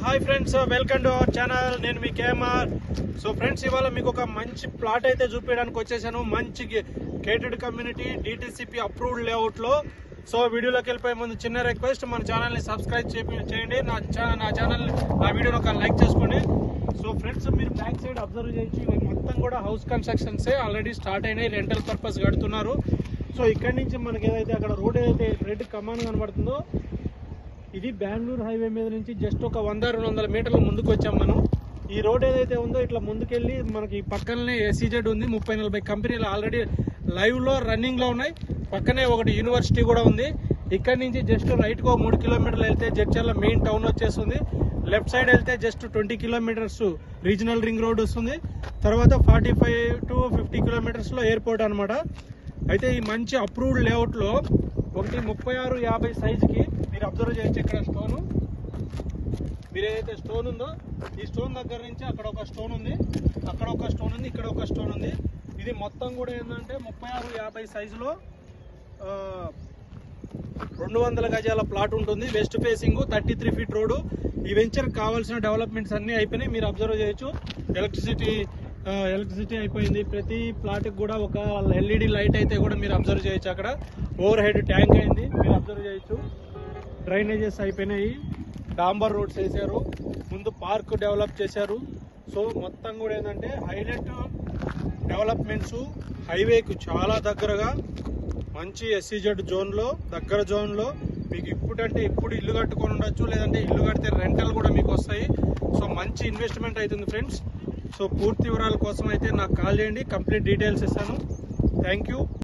Hi friends welcome to our channel. నేను మీ KMR. So friends ఇవాళ మీకు ఒక మంచి ప్లాట్ అయితే చూపించడానికి వచ్చేసాను. మంచి కేటెడ్ కమ్యూనిటీ డిటిసిపి అప్రూవ్డ్ లేఅవుట్లో సో వీడియోలోకి వెళ్ళిపోయే ముందు చిన్న రిక్వెస్ట్ మన ఛానల్ని సబ్స్క్రైబ్ చేపి- చేయండి. నా ఛానల్ నా ఛానల్ నా వీడియోని ఒక లైక్ చేసుకోండి. సో ఫ్రెండ్స్ మీరు బ్యాక్ సైడ్ అబ్జర్వ్ చేయొచ్చు. ఇవి మొత్తం కూడా హౌస్ కన్స్ట్రక్షన్సే ఆల్రెడీ స్టార్ట్ అయినాయి. రెంటల్ పర్పస్ కడుతున్నారు. సో ఇక్కడ నుంచి మనకి ఏదైతే అక్కడ రోడ్ ఏదైతే రెడ్ కమాన్ కనబడుతుందో ఇది బెంగళూరు హైవే మీద నుంచి జస్ట్ ఒక వంద రెండు వందల మీటర్ల ముందుకు వచ్చాం మనం. ఈ రోడ్ ఏదైతే ఉందో ఇట్లా ముందుకెళ్ళి మనకి పక్కనే ఎస్సీజెడ్ ఉంది. ముప్పై నలభై కంపెనీలు ఆల్రెడీ లైవ్లో రన్నింగ్లో ఉన్నాయి. పక్కనే ఒకటి యూనివర్సిటీ కూడా ఉంది. ఇక్కడ నుంచి జస్ట్ రైట్గా మూడు కిలోమీటర్లు వెళ్తే జడ్చర్ల మెయిన్ టౌన్ వచ్చేస్తుంది. లెఫ్ట్ సైడ్ వెళ్తే just twenty kilometres regional ring road వస్తుంది. తర్వాత ఫార్టీ ఫైవ్ టు ఫిఫ్టీ కిలోమీటర్స్లో ఎయిర్పోర్ట్ అనమాట అయితే ఈ మంచి అప్రూవ్డ్ లేఅవుట్లో ఒకటి ముప్పై ఆరు యాభై సైజుకి మీరు అబ్జర్వ్ చేయొచ్చు ఇక్కడ స్టోను. మీరు ఏదైతే స్టోన్ ఉందో ఈ స్టోన్ దగ్గర నుంచి అక్కడ ఒక స్టోన్ ఉంది. అక్కడ ఒక స్టోన్ ఉంది ఇక్కడ ఒక స్టోన్ ఉంది. ఇది మొత్తం కూడా ఏంటంటే ముప్పై ఆరు యాభై సైజులో రెండు వందల గజాల ప్లాట్ ఉంటుంది. West facing thirty three feet road. ఈ వెంచర్ కావాల్సిన డెవలప్మెంట్స్ అన్నీ అయిపోయినాయి. మీరు అబ్జర్వ్ చేయొచ్చు. ఎలక్ట్రిసిటీ ఎలక్ట్రిసిటీ అయిపోయింది. ప్రతి ప్లాట్కి కూడా ఒక ఎల్ఈడి లైట్ అయితే కూడా మీరు అబ్జర్వ్ చేయొచ్చు అక్కడ. ఓవర్ హెడ్ ట్యాంక్ అయింది. మీరు అబ్జర్వ్ చేయొచ్చు. డ్రైనేజెస్ అయిపోయినాయి. డాంబర్ రోడ్స్ వేశారు. ముందు పార్క్ డెవలప్ చేశారు. సో మొత్తం కూడా ఏంటంటే హైలైట్ డెవలప్మెంట్స్ హైవేకు చాలా దగ్గరగా మంచి ఎస్సీజెడ్ జోన్లో దగ్గర జోన్లో మీకు ఇప్పుడంటే ఇప్పుడు ఇల్లు కట్టుకొని ఉండొచ్చు లేదంటే ఇల్లు కడితే రెంటల్ కూడా మీకు వస్తాయి. సో మంచి ఇన్వెస్ట్మెంట్ అవుతుంది ఫ్రెండ్స్ సో పూర్తి వివరాల కోసం అయితే నాకు కాల్ చేయండి. కంప్లీట్ డీటెయిల్స్ ఇస్తాను. Thank you